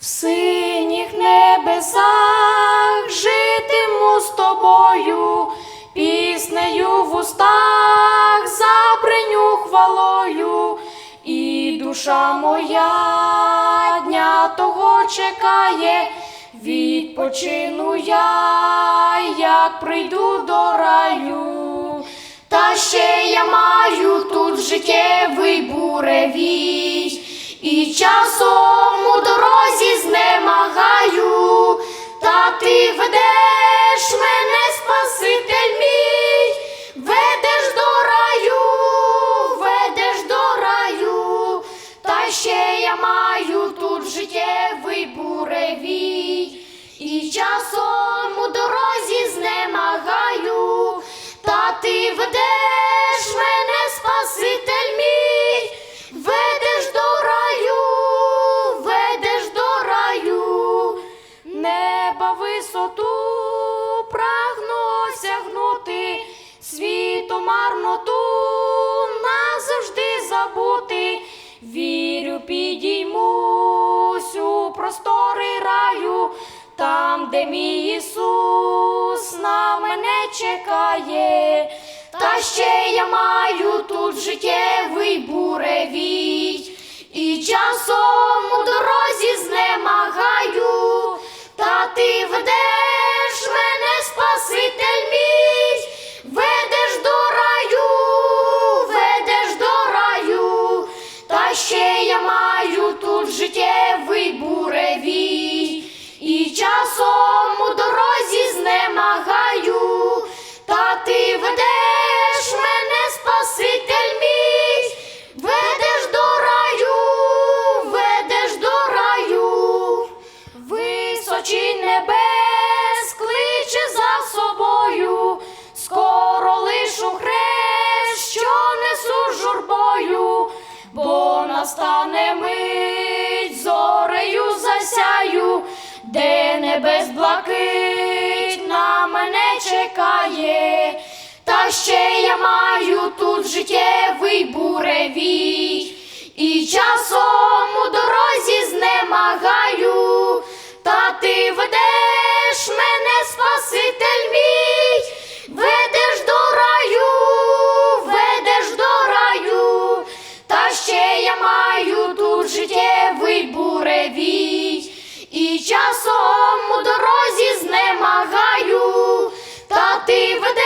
В синіх небесах житиму з тобою, піснею в устах забриню хвалою, і душа моя дня того чекає, відпочину я, як прийду до раю. Та ще я маю тут життєвий буревій, і часом життєвий буревій, і часом у дорозі знемагаю, та ти ведеш мене, Спаситель мій, ведеш до раю, ведеш до раю, неба висоту прагну осягнути, світу марноту назавжди забути. Вірю, у простори раю, там, де мій Ісус на мене чекає, та ще я маю тут життєвий буревій, і часом часом у дорозі знемагаю, та ти ведеш мене, Спаситель мій, ведеш до раю, ведеш до раю, височі небес кличе за собою, скоро лишу хрест, що несу журбою, бо настане мить зорею засяю, де небес блакить на мене чекає, та ще я маю тут життєвий буревій, і часом у дорозі знемагаю, та ти ведеш мене, Спаситель мій, ведеш до раю, ведеш до раю, та ще я маю тут життєвий буревій, часом ти вода.